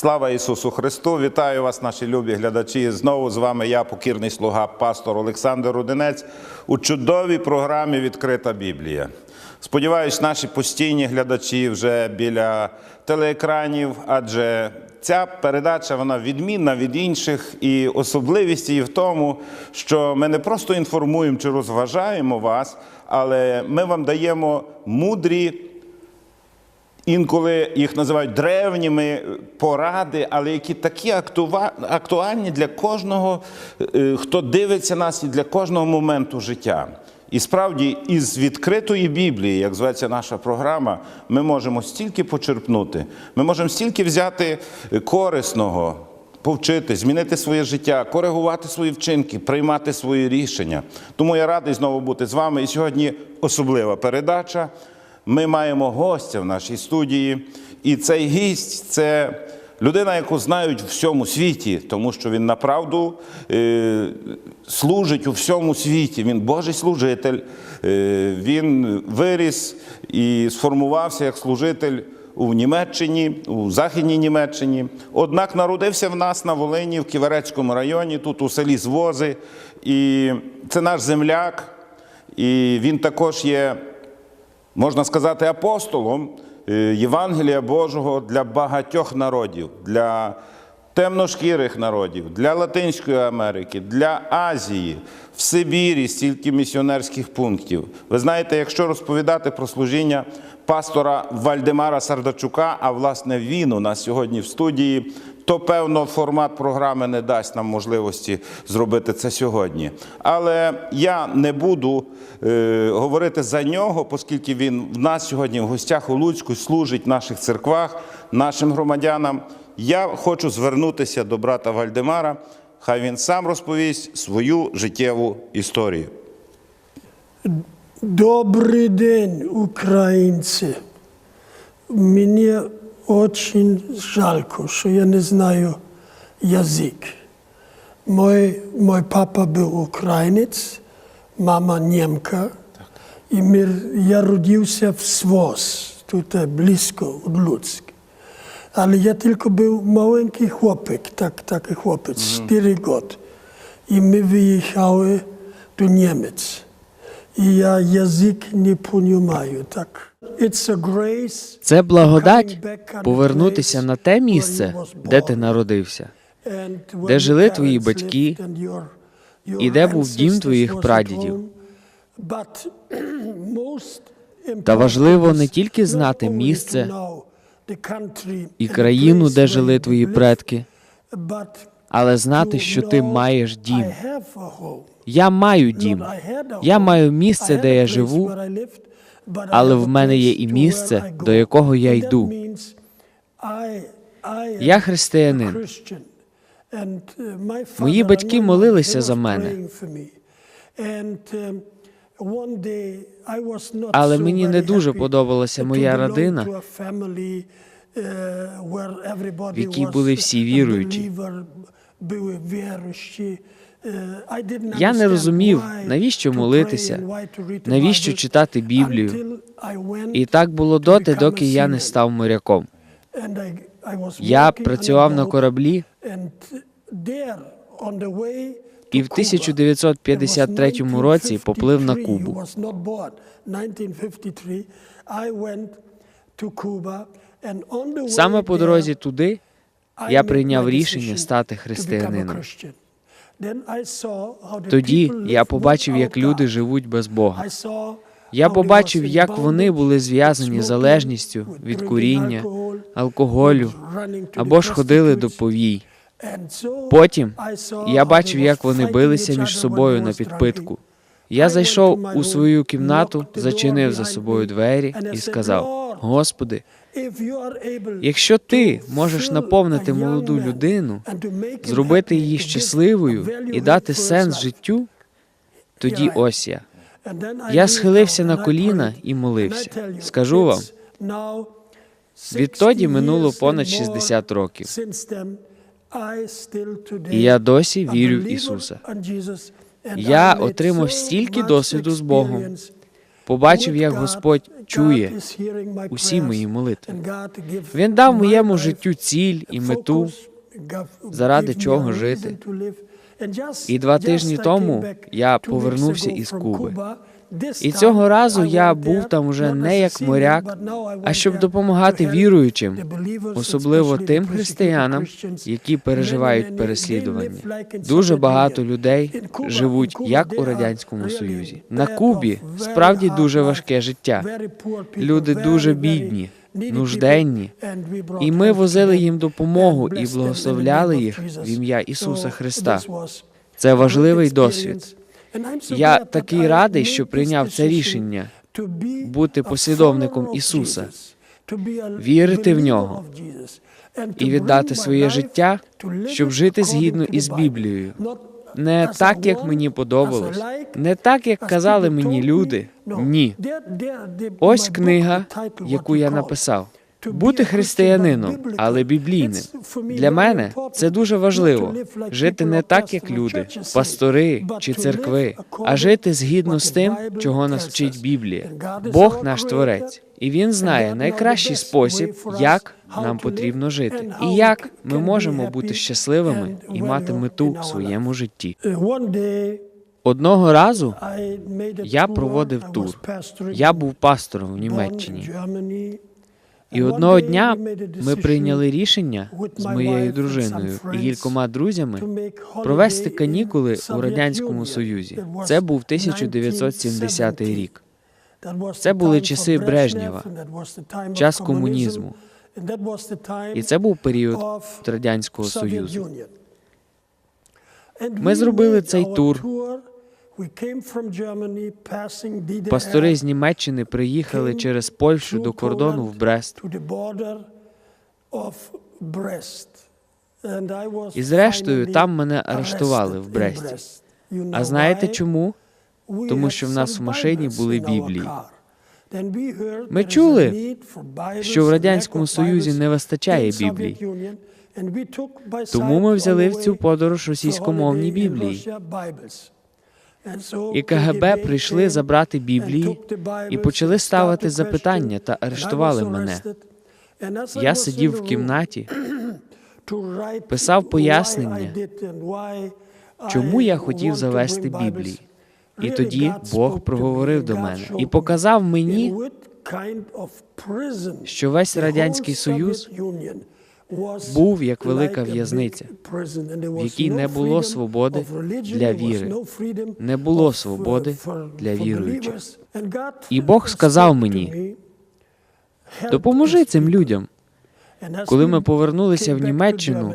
Слава Ісусу Христу! Вітаю вас, наші любі глядачі. Знову з вами я, покірний слуга, пастор Олександр Рудинець, у чудовій програмі Відкрита Біблія. Сподіваюсь, наші постійні глядачі вже біля телеекранів, адже ця передача вона відмінна від інших, і особливість її в тому, що ми не просто інформуємо чи розважаємо вас, але ми вам даємо мудрі інколи їх називають древніми поради, але які такі актуальні для кожного, е, хто дивиться нас, і для кожного моменту життя. І справді, із відкритої Біблії, як зветься наша програма, ми можемо стільки почерпнути, ми можемо стільки взяти корисного, повчити, змінити своє життя, коригувати свої вчинки, приймати свої рішення. Тому я радий знову бути з вами. І сьогодні особлива передача. Ми маємо гостя в нашій студії, і цей гість це людина, яку знають у всьому світі, тому що він направду е, служить у всьому світі. Він Божий служитель, е, він виріс і сформувався як служитель у Німеччині, у Західній Німеччині. Однак народився в нас на Волині, в Ківерецькому районі, тут у селі Звози. І це наш земляк, і він також є можна сказати, апостолом е, Євангелія Божого для багатьох народів, для темношкірих народів, для Латинської Америки, для Азії, в Сибірі стільки місіонерських пунктів. Ви знаєте, якщо розповідати про служіння пастора Вальдемара Сардачука, а власне він у нас сьогодні в студії, то певно формат програми не дасть нам можливості зробити це сьогодні. Але я не буду е, говорити за нього, оскільки він в нас сьогодні в гостях у Луцьку служить в наших церквах, нашим громадянам. Я хочу звернутися до брата Вальдемара. Хай він сам розповість свою життєву історію. Добрий день, українці. Мені дуже жалко, що я не знаю язик. Мой, мой папа був українець, мама німка. І ми, я родився в Своз, тут е, близько від Луцьк. Але я тільки був маленький хлопець, так, такий хлопець, 4 роки. І ми виїхали до Німець. І я язик не розумію. Так. Це благодать повернутися на те місце, де ти народився, де жили твої батьки, і де був дім твоїх прадідів. Та важливо не тільки знати місце і країну, де жили твої предки, але знати, що ти маєш дім. Я маю дім. Я маю місце, де я живу, але в мене є і місце, до якого я йду. Я християнин. Uh, Мої батьки молилися за мене. um, Але мені не дуже подобалася моя родина, uh, в якій були всі віруючі. Uh, Я не розумів, навіщо молитися, навіщо читати Біблію. І так було доти, доки я не став моряком. Я працював на кораблі, і в Cuba, 1953 it was році поплив на 1953, Кубу. You was not born. 1953, I went to Cuba, and on the way Саме по дорозі туди я прийняв рішення стати християнином. Тоді я побачив, як люди живуть без Бога. Я побачив, як вони були зв'язані залежністю від куріння, алкоголю або ж ходили до повій. Потім я бачив, як вони билися між собою на підпитку. Я зайшов у свою кімнату, зачинив за собою двері і сказав: "Lord, Господи, якщо ти можеш наповнити молоду людину, зробити її щасливою і дати сенс life." життю, тоді ось я. Я схилився на коліна і молився. Скажу вам, Відтоді 60 минуло понад and more 60 років. І я досі вірю в Ісуса. Я отримав стільки досвіду з Богом, побачив, як Господь чує усі мої молитви. Він дав моєму життю ціль і мету, заради чого жити. І два тижні тому я повернувся із Куби. І цього разу я був там уже не як моряк, а щоб допомагати віруючим, особливо тим християнам, які переживають переслідування. Дуже багато людей живуть як у радянському союзі. На Кубі справді дуже важке життя. Люди дуже бідні, нужденні. І ми возили їм допомогу і благословляли їх в ім'я Ісуса Христа. Це важливий досвід. Я такий радий, що прийняв це рішення бути послідовником Ісуса, вірити в нього і віддати своє життя, щоб жити згідно із Біблією. Не так, як мені подобалось, не так, як казали мені люди. Ні. Ось книга, яку я написав. Бути християнином, але біблійним. Для мене це дуже важливо жити не так, як люди, пастори чи церкви, а жити згідно з тим, чого нас вчить Біблія. Бог наш творець, і він знає найкращий спосіб, як нам потрібно жити, і як ми можемо бути щасливими і мати мету в своєму житті. Одного разу Я проводив тур. я був пастором в Німеччині. І одного дня ми прийняли рішення з моєю дружиною і кількома друзями провести канікули у радянському союзі. Це був 1970 рік. Це були часи Брежнєва, час комунізму. І це був період радянського союзу. Ми зробили цей тур. Пастори з Німеччини приїхали через Польщу до кордону в Брест. І зрештою там мене арештували в Бресті. А знаєте чому? Тому що в нас в машині були Біблії. Ми чули, що в радянському союзі не вистачає Біблій. Тому ми взяли в цю подорож російськомовні Біблії. І КГБ прийшли забрати Біблії і почали ставити запитання та арештували мене. Я сидів в кімнаті, писав пояснення, чому я хотів завести Біблії. І тоді Бог проговорив до мене і показав мені, що весь радянський союз був як велика в'язниця, в якій не було свободи для віри, не було свободи для віруючих. І Бог сказав мені, Допоможи цим людям. коли ми повернулися в Німеччину,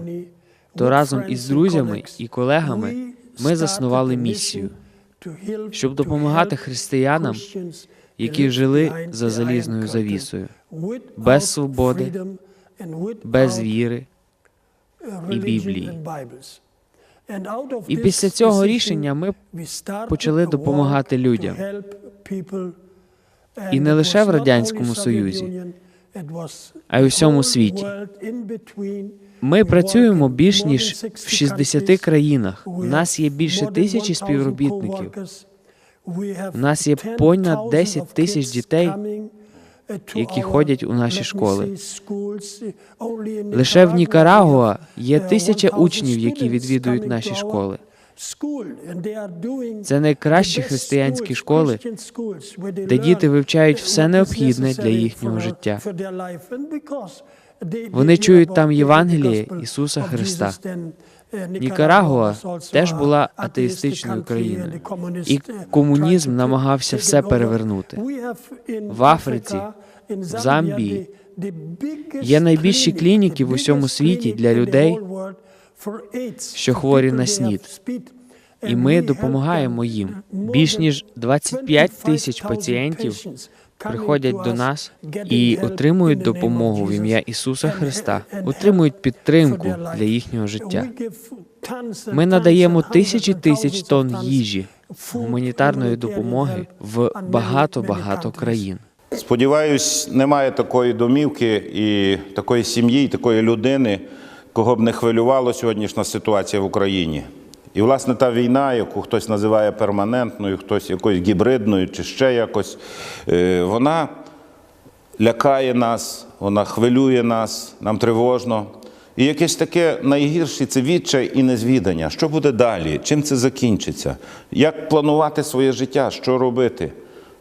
то разом із друзями і колегами ми заснували місію, щоб допомагати християнам, які жили за залізною завісою, без свободи, без віри і Біблії. І після цього рішення ми почали допомагати людям. І не лише в Радянському Союзі, а й у всьому світі. Ми працюємо більш ніж в 60 країнах. У нас є більше тисячі співробітників. У нас є понад 10 тисяч дітей, які ходять у наші школи. Лише в Нікарагуа є тисяча учнів, які відвідують наші школи. Це найкращі християнські школи, де діти вивчають все необхідне для їхнього життя. Вони чують там Євангеліє Ісуса Христа. Нікарагуа теж була атеїстичною країною, і комунізм намагався все перевернути. В Африці, в Замбії є найбільші клініки в усьому світі для людей, що хворі на СНІД. І ми допомагаємо їм. Більш ніж 25 тисяч пацієнтів приходять до нас і отримують допомогу в ім'я Ісуса Христа, отримують підтримку для їхнього життя. Ми надаємо тисячі тисяч тонн їжі, гуманітарної допомоги в багато-багато країн. Сподіваюсь, немає такої домівки і такої сім'ї, і такої людини, кого б не хвилювала сьогоднішня ситуація в Україні. І, власне, та війна, яку хтось називає перманентною, хтось якоюсь гібридною чи ще якось, е, вона лякає нас, вона хвилює нас, нам тривожно. І якесь таке найгірше це відчай і незвідання. Що буде далі? Чим це закінчиться? Як планувати своє життя? Що робити?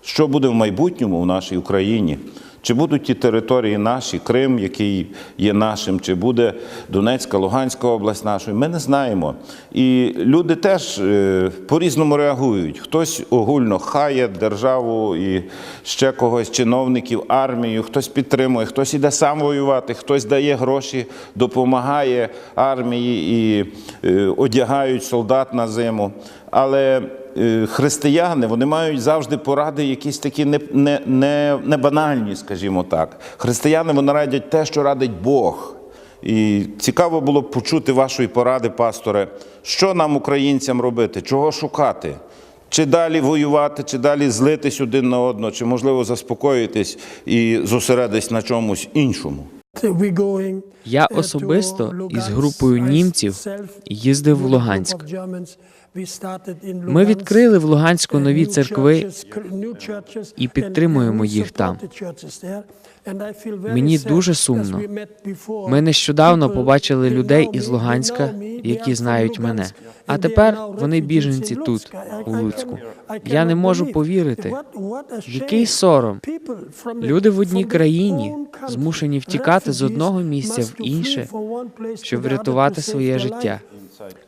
Що буде в майбутньому в нашій Україні? Чи будуть ті території наші, Крим, який є нашим, чи буде Донецька, Луганська область нашою? Ми не знаємо. І люди теж е, по-різному реагують. Хтось огульно хає державу і ще когось, чиновників, армію, хтось підтримує, хтось іде сам воювати, хтось дає гроші, допомагає армії і е, одягають солдат на зиму. Але християни вони мають завжди поради, якісь такі не, не, не, не банальні, скажімо так. Християни вони радять те, що радить Бог. І цікаво було б почути вашої поради, пасторе, що нам, українцям, робити, чого шукати. Чи далі воювати, чи далі злитись один на одного, чи можливо заспокоїтись і зосередитись на чомусь іншому. Я особисто із групою німців їздив в Луганськ. Of Germans. We started in Ми відкрили в Луганську uh, нові церкви і підтримуємо we їх там. Мені дуже сумно. Ми нещодавно people, побачили людей із Луганська, які знають мене. А тепер вони біженці тут, у Луцьку. Я не можу повірити. Який сором. Люди в одній країні змушені втікати з одного місця в інше, щоб врятувати своє життя.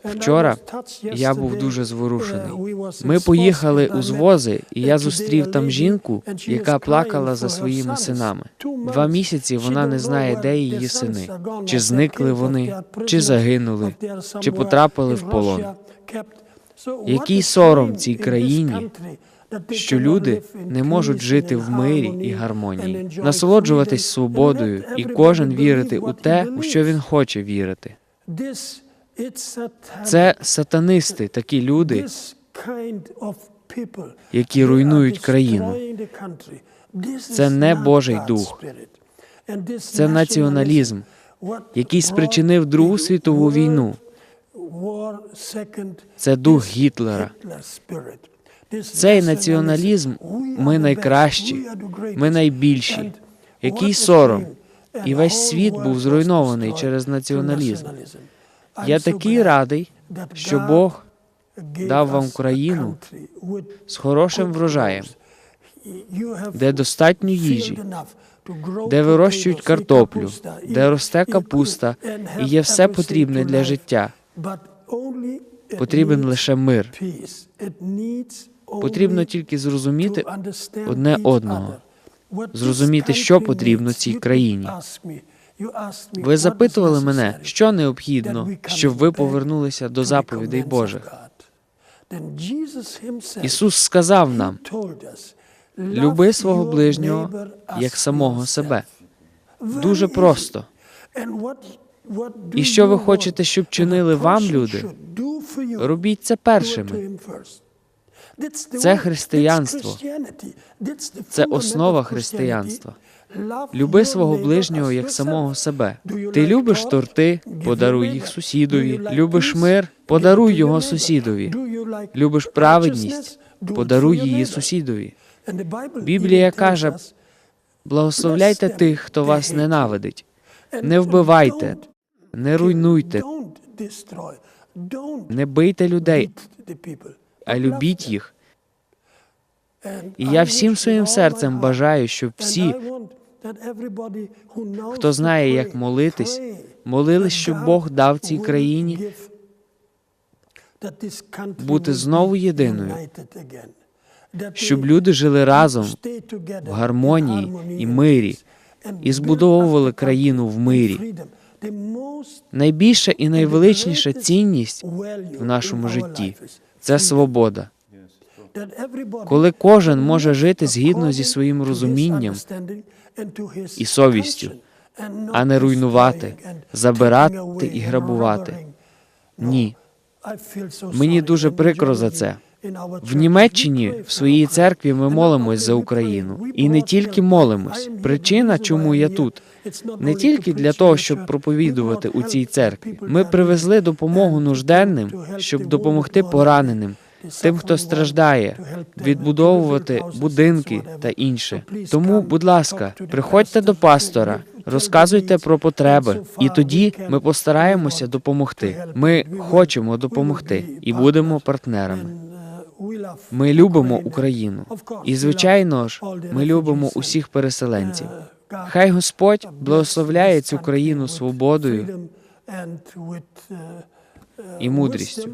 Вчора я був дуже зворушений. Uh, Ми поїхали у звози, і uh, я зустрів там жінку, яка плакала за своїми синами. Два місяці вона не знає, де її сини, чи зникли вони, чи загинули, чи потрапили в полон. Який сором цій країні, що люди не можуть жити в мирі і гармонії, насолоджуватись свободою, і кожен вірити у те, у що він хоче вірити. Це сатанисти, такі люди, які руйнують країну. Це не Божий дух. Це націоналізм, який спричинив Другу світову війну. Це дух Гітлера. Цей націоналізм ми найкращі, ми найбільші. Який сором. І весь світ був зруйнований через націоналізм. Я такий радий, що Бог дав вам країну з хорошим врожаєм, де достатньо їжі, де вирощують картоплю, де росте капуста, і є все потрібне для життя. Потрібен лише мир. Потрібно тільки зрозуміти одне одного. Зрозуміти, що потрібно цій країні. Ви запитували мене, що необхідно, щоб ви повернулися до заповідей Божих. Ісус сказав нам: люби "Love свого ближнього як самого yourself." себе. Дуже просто. І що ви хочете, щоб чинили вам люди? Робіть це першими. Це християнство. Це основа християнства. Люби свого ближнього як самого себе. Ти любиш торти, подаруй їх сусідові. Любиш мир, подаруй його сусідові. Любиш праведність, подаруй її сусідові. Біблія каже, Благословляйте тих, хто вас ненавидить. Не вбивайте, не руйнуйте, не бийте людей, а любіть їх. І я всім своїм серцем бажаю, щоб всі, хто знає, як молитись, молились, щоб Бог дав цій країні бути знову єдиною, щоб люди жили разом в гармонії і мирі і збудовували країну в мирі. Найбільша і найвеличніша цінність в нашому житті це свобода. Коли кожен може жити згідно зі своїм розумінням і совістю, а не руйнувати, забирати і грабувати. Ні. Мені дуже прикро за це. В Німеччині в своїй церкві ми молимось за Україну. І не тільки молимось. Причина, чому я тут, не тільки для того, щоб проповідувати у цій церкві. Ми привезли допомогу нужденним, щоб допомогти пораненим, тим, хто страждає, відбудовувати будинки та інше. Тому, будь ласка, приходьте до пастора, розказуйте про потреби, і тоді ми постараємося допомогти. Ми хочемо допомогти і будемо партнерами. Ми любимо Україну, і звичайно ж, ми любимо усіх переселенців. Хай Господь благословляє цю країну свободою і мудрістю.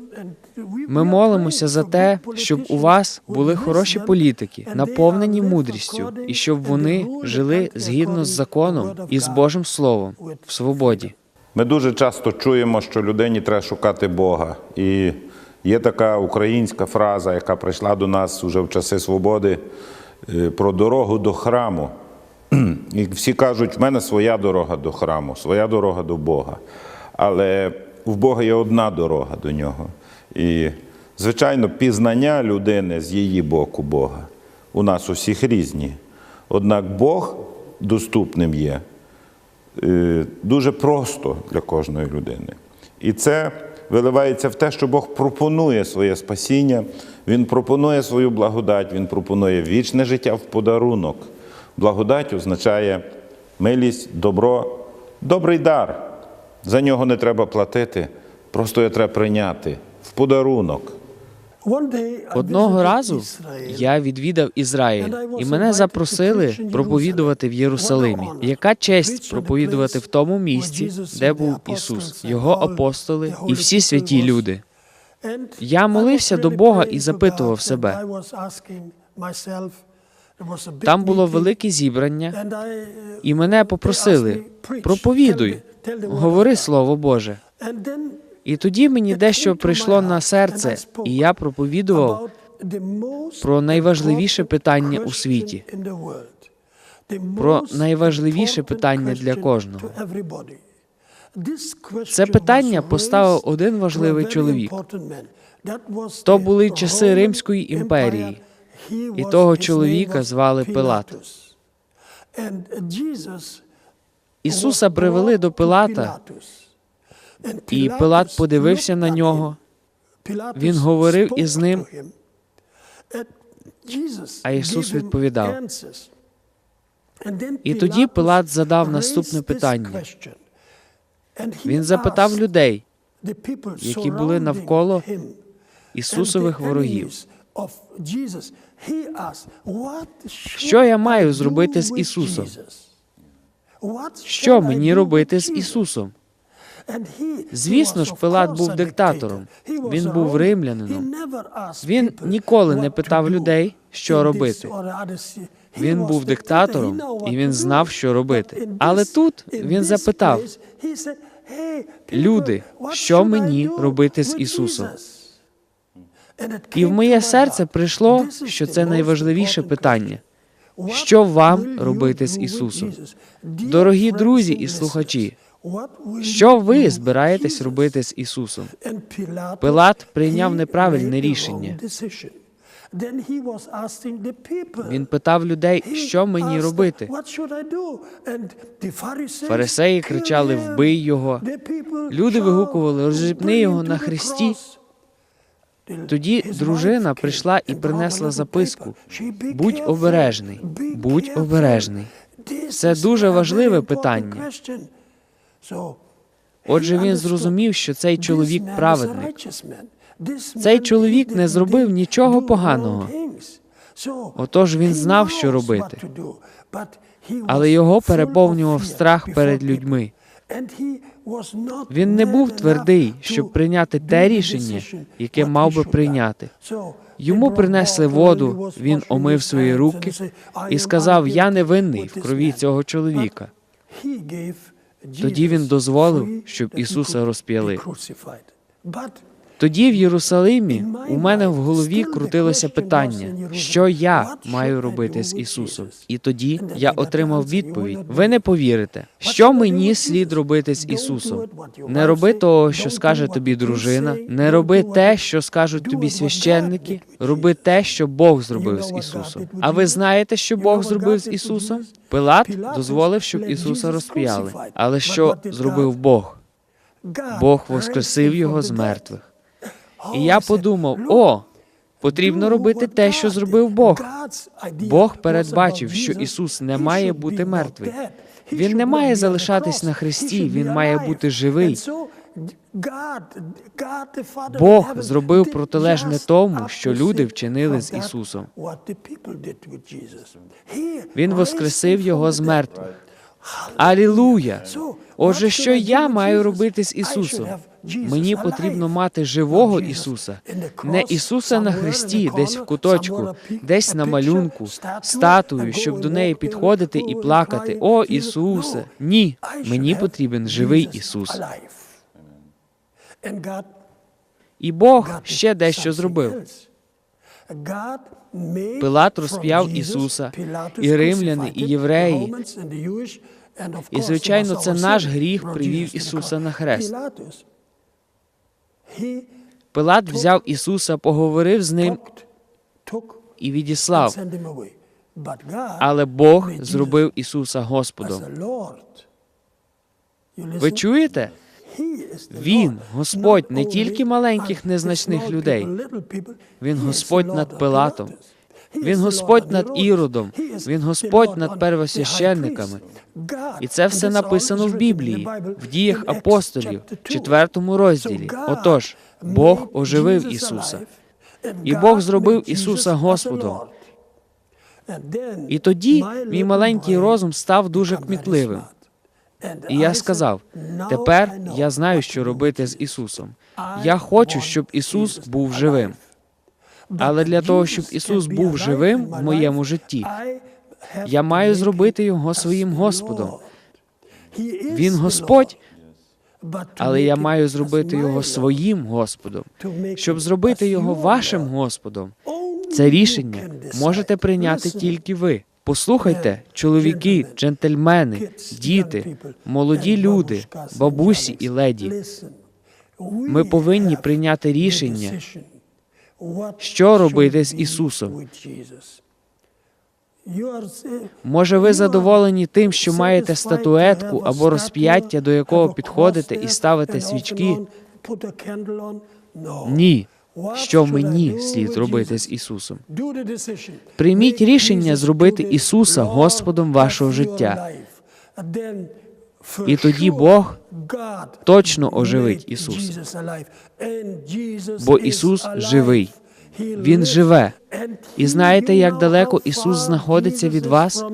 Ми молимося за те, щоб у вас були хороші політики, наповнені мудрістю, і щоб вони жили згідно з законом і з Божим Словом в свободі. Ми дуже часто чуємо, що людині треба шукати Бога. І є така українська фраза, яка прийшла до нас уже в часи свободи, е, про дорогу до храму. І всі кажуть, в мене своя дорога до храму, своя дорога до Бога. Але в Бога є одна дорога до нього. І, звичайно, пізнання людини з її боку Бога у нас у всіх різні. Однак Бог доступним є е, дуже просто для кожної людини. І це виливається в те, що Бог пропонує своє спасіння, Він пропонує свою благодать, Він пропонує вічне життя в подарунок. Благодать означає милість, добро, добрий дар. За нього не треба платити, просто його треба прийняти в подарунок. Одного разу я відвідав Ізраїль, і мене запросили проповідувати в Єрусалимі. Яка честь проповідувати в тому місці, де був Ісус, Його апостоли і всі святі люди. Я молився до Бога і запитував себе. Там було велике зібрання, і мене попросили проповідуй, говори Слово Боже. І тоді мені дещо прийшло на серце, і я проповідував про найважливіше питання у світі, про найважливіше питання для кожного. Це питання поставив один важливий чоловік. То були часи Римської імперії, і того чоловіка звали Пилат. Ісуса привели до Пилата, і Пилат подивився на нього. Він говорив із ним, А Ісус відповідав. І тоді Пилат задав наступне питання. Він запитав людей, які були навколо Ісусових ворогів. Що я маю зробити з Ісусом? Що мені робити з Ісусом? Звісно ж, Пилат був диктатором. Він був римлянином. Він ніколи не питав людей, що робити. Він був диктатором, і він знав, що робити. Але тут він запитав: люди, що мені робити з Ісусом? і в моє серце прийшло, що це найважливіше питання. Що вам робити з Ісусом? Дорогі друзі і слухачі, що ви збираєтесь робити з Ісусом? Пилат прийняв неправильне рішення. Він питав людей, що мені робити. Фарисеї кричали Вбий його. Люди вигукували Розіпни його на хресті. Тоді дружина прийшла і принесла записку. Будь обережний, будь обережний. Це дуже важливе питання. Отже, він зрозумів, що цей чоловік праведник. Цей чоловік не зробив нічого поганого. Отож він знав, що робити. Але його переповнював страх перед людьми. Він не був твердий, щоб прийняти те рішення, яке мав би прийняти. Йому принесли воду, він омив свої руки і сказав: Я не винний в крові цього чоловіка. Тоді він дозволив, щоб Ісуса розп'яли. Тоді в Єрусалимі у мене в голові крутилося питання, що я маю робити з Ісусом. І тоді я отримав відповідь: ви не повірите, що мені слід робити з Ісусом. Не роби того, що скаже тобі дружина, не роби те, що скажуть тобі священники. Роби те, що Бог зробив з Ісусом. А ви знаєте, що Бог зробив з Ісусом? Пилат дозволив, щоб Ісуса розп'яли. Але що зробив Бог? Бог воскресив його з мертвих. І я подумав: о, потрібно робити те, що зробив Бог. Бог передбачив, що Ісус не має бути мертвий. Він не має залишатись на хресті, він має бути живий. Бог зробив протилежне тому, що люди вчинили з Ісусом. Він воскресив його з мертвих. Алілуя! Отже, що я маю робити з Ісусом? Мені потрібно мати живого Ісуса, не Ісуса на хресті, десь в куточку, десь на малюнку, статую, щоб до неї підходити і плакати. О, Ісусе! Ні, мені потрібен живий Ісус. І Бог ще дещо зробив. Пилат розп'яв Ісуса, і римляни, і євреї. І, звичайно, це наш гріх привів Ісуса на хрест. Пилат взяв Ісуса, поговорив з ним і відіслав. Але Бог зробив Ісуса Господом. Ви чуєте? Він Господь не тільки маленьких незначних людей. Він Господь над Пилатом. Він Господь над Іродом. Він Господь над первосвященниками. І це все написано в Біблії, в діях апостолів, в четвертому розділі. Отож, Бог оживив Ісуса. І Бог зробив Ісуса Господом. І тоді мій маленький розум став дуже кмітливим. І я сказав: тепер я знаю, що робити з Ісусом. Я хочу, щоб Ісус був живим. Але для того, щоб Ісус був живим в моєму житті, я маю зробити Його своїм Господом. Він Господь, але я маю зробити Його своїм Господом. Щоб зробити Його вашим Господом, це рішення можете прийняти тільки ви. Послухайте, чоловіки, джентльмени, діти, молоді люди, бабусі і леді. Ми повинні прийняти рішення, що робити з Ісусом. Може, ви задоволені тим, що маєте статуетку або розп'яття, до якого підходите і ставите свічки? Ні. Що мені слід робити з Ісусом? Прийміть рішення зробити Ісуса Господом вашого життя. І тоді Бог точно оживить Ісуса. Бо Ісус живий. Він живе. І знаєте, як далеко Ісус знаходиться від вас?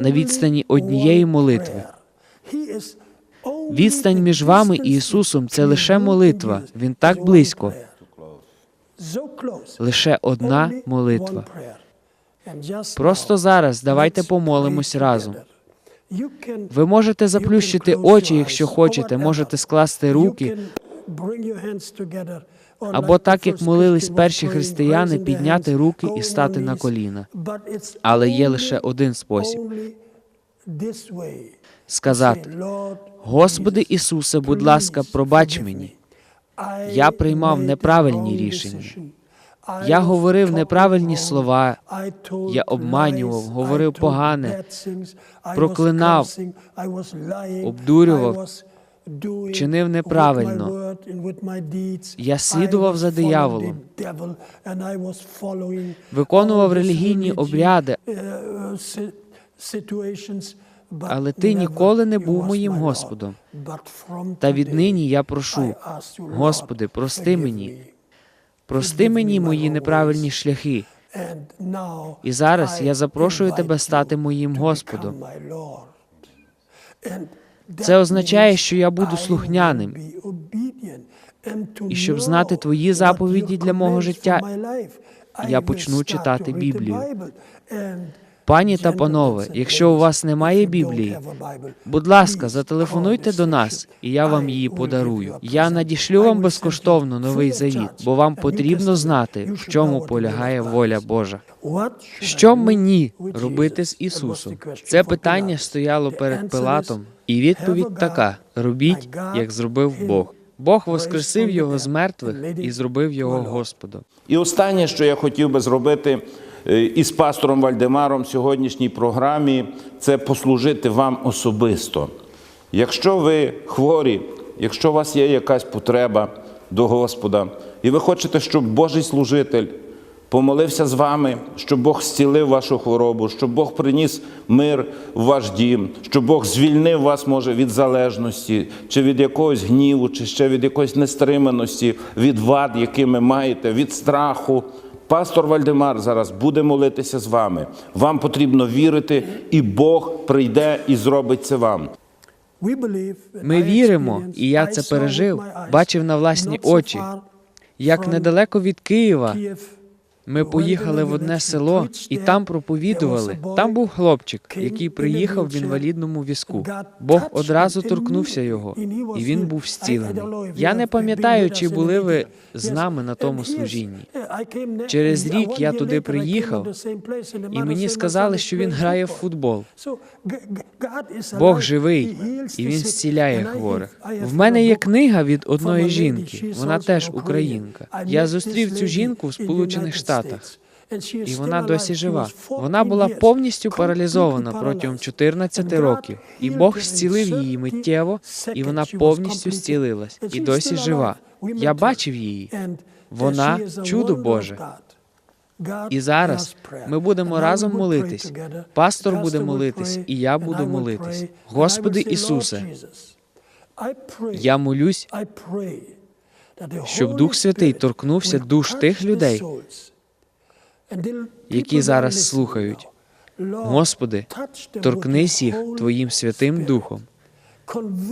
На відстані однієї молитви. Відстань між вами і Ісусом це лише молитва. Він так близько. Лише одна молитва. Просто зараз давайте помолимось разом. Ви можете заплющити очі, якщо хочете, можете скласти руки, або так, як молились перші християни, підняти руки і стати на коліна. Але є лише один спосіб сказати: Господи Ісусе, будь ласка, пробач мені. Я приймав неправильні рішення. Я говорив неправильні слова, я обманював, говорив погане, проклинав, обдурював, чинив неправильно. Я слідував за дияволом, виконував релігійні обряди, але ти ніколи не був моїм Господом. Та віднині я прошу, Господи, прости мені, прости мені мої неправильні шляхи. І зараз я запрошую тебе стати моїм Господом. Це означає, що я буду слухняним. І щоб знати твої заповіді для мого життя, я почну читати Біблію. Пані та панове, якщо у вас немає Біблії, будь ласка, зателефонуйте до нас, і я вам її подарую. Я надішлю вам безкоштовно новий завіт, бо вам потрібно знати, в чому полягає воля Божа. Що мені робити з Ісусом? Це питання стояло перед Пилатом, і відповідь така: робіть, як зробив Бог. Бог воскресив його з мертвих і зробив його Господом. І останнє, що я хотів би зробити із пастором Вальдемаром в сьогоднішній програмі, це послужити вам особисто. Якщо ви хворі, якщо у вас є якась потреба до Господа, і ви хочете, щоб Божий служитель помолився з вами, щоб Бог зцілив вашу хворобу, щоб Бог приніс мир в ваш дім, щоб Бог звільнив вас, може, від залежності, чи від якогось гніву, чи ще від якоїсь нестриманості, від вад, які ви маєте, від страху. Пастор Вальдемар зараз буде молитися з вами. Вам потрібно вірити, і Бог прийде і зробить це вам. Ми віримо, і я це пережив, бачив на власні очі. Як недалеко від Києва ми поїхали в одне село і там проповідували. Там був хлопчик, який приїхав в інвалідному візку. Бог одразу торкнувся його, і він був зцілений. Я не пам'ятаю, чи були ви з нами на тому служінні. Через рік я туди приїхав, І мені сказали, що він грає в футбол. Бог живий, і він зціляє хворих. В мене є книга від одної жінки. Вона теж українка. Я зустрів цю жінку в Сполучених Штатах. І вона досі жива. Вона була повністю паралізована протягом 14 років, і Бог зцілив її миттєво, і вона повністю зцілилась, і досі жива. Я бачив її. Вона чудо Боже. І зараз ми будемо разом молитись. Пастор буде молитись, і я буду молитись. Господи Ісусе, я молюсь, щоб Дух Святий торкнувся душ тих людей, які зараз слухають. Господи, торкнись їх Твоїм Святим Духом.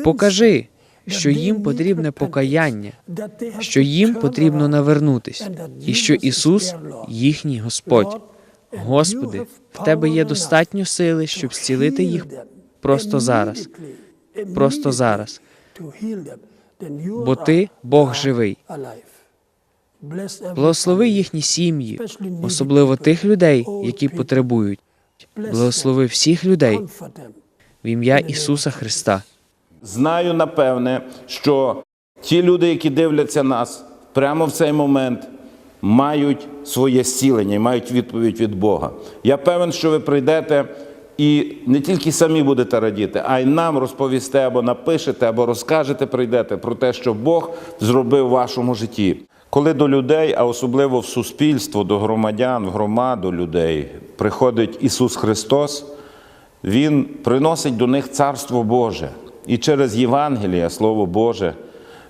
Покажи, що їм потрібне покаяння, що їм потрібно навернутись, і що Ісус їхній Господь. Господи, в Тебе є достатньо сили, щоб зцілити їх просто зараз. Просто зараз. Бо Ти Бог живий. Благослови їхні сім'ї, особливо тих людей, які потребують. Благослови всіх людей в ім'я Ісуса Христа. Знаю напевне, що ті люди, які дивляться нас прямо в цей момент, мають своє зцілення і мають відповідь від Бога. Я певен, що ви прийдете і не тільки самі будете радіти, а й нам розповісте або напишете, або розкажете, прийдете про те, що Бог зробив в вашому житті. Коли до людей, а особливо в суспільство, до громадян, в громаду людей приходить Ісус Христос, Він приносить до них Царство Боже. І через Євангеліє, Слово Боже,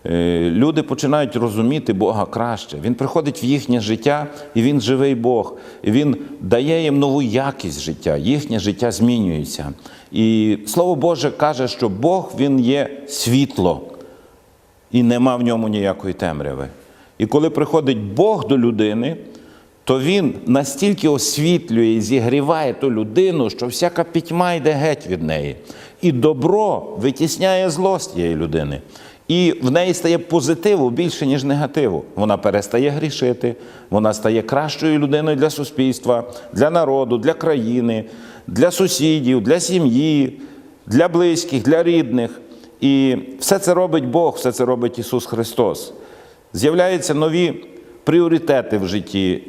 е, люди починають розуміти Бога краще. Він приходить в їхнє життя, і Він живий Бог. І Він дає їм нову якість життя, їхнє життя змінюється. І Слово Боже каже, що Бог Він є світло, і нема в ньому ніякої темряви. І коли приходить Бог до людини, то він настільки освітлює і зігріває ту людину, що всяка пітьма йде геть від неї. І добро витісняє зло з тієї людини. І в неї стає позитиву більше, ніж негативу. Вона перестає грішити, вона стає кращою людиною для суспільства, для народу, для країни, для сусідів, для сім'ї, для близьких, для рідних. І все це робить Бог, все це робить Ісус Христос. З'являються нові пріоритети в житті,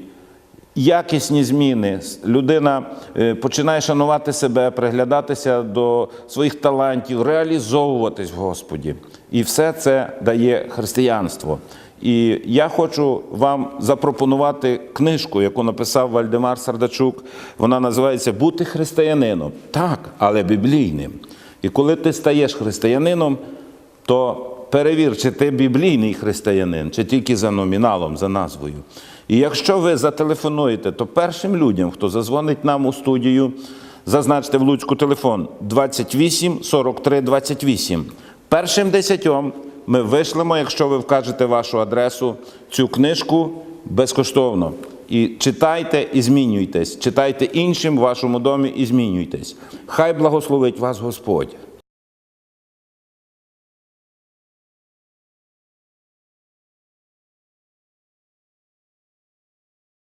якісні зміни. Людина е, починає шанувати себе, приглядатися до своїх талантів, реалізовуватись в Господі. І все це дає християнство. І я хочу вам запропонувати книжку, яку написав Вальдемар Сардачук. Вона називається Бути християнином. Так, але біблійним. І коли ти стаєш християнином, то перевір, чи ти біблійний християнин, чи тільки за номіналом, за назвою. І якщо ви зателефонуєте, то першим людям, хто зазвонить нам у студію, зазначте в Луцьку телефон 28 43 28. Першим десятьом ми вишлемо, якщо ви вкажете вашу адресу, цю книжку безкоштовно. І читайте і змінюйтесь. Читайте іншим в вашому домі і змінюйтесь. Хай благословить вас Господь.